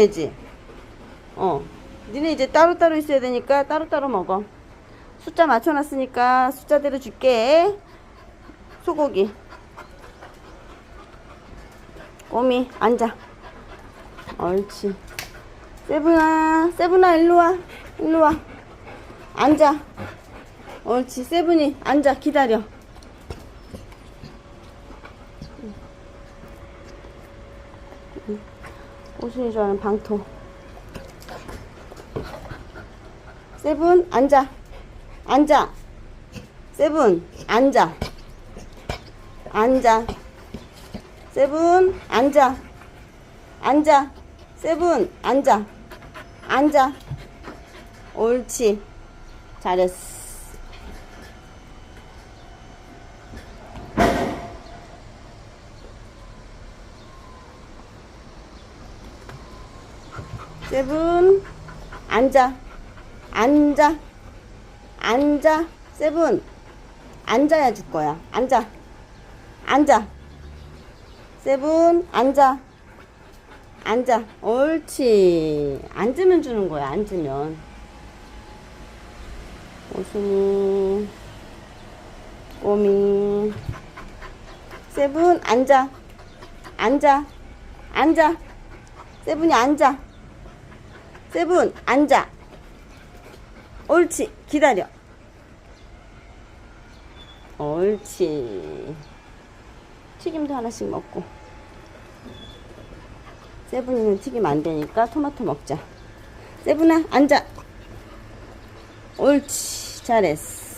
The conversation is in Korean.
해야지. 어. 니네 이제 따로따로 있어야 되니까 따로따로 먹어. 숫자 맞춰놨으니까 숫자대로 줄게. 소고기. 꼬미, 앉아. 옳지. 세븐아, 세븐아, 일로 와. 일로 와. 앉아. 옳지. 세븐이, 앉아. 기다려. 오순이 좋아하는 방토. 세븐, 앉아. 앉아. 세븐, 앉아. 앉아. 세븐, 앉아. 앉아. 세븐, 앉아. 앉아. 옳지. 잘했어. 세븐, 앉아. 앉아. 앉아. 세븐, 앉아야 줄 거야. 앉아. 앉아. 세븐, 앉아. 앉아. 옳지. 앉으면 주는 거야, 앉으면. 오순이, 꼬미. 세븐, 앉아. 앉아. 앉아. 세븐이 앉아. 세븐, 앉아. 옳지. 기다려. 옳지. 튀김도 하나씩 먹고. 세븐이는 튀김 안 되니까 토마토 먹자. 세븐아, 앉아. 옳지. 잘했어.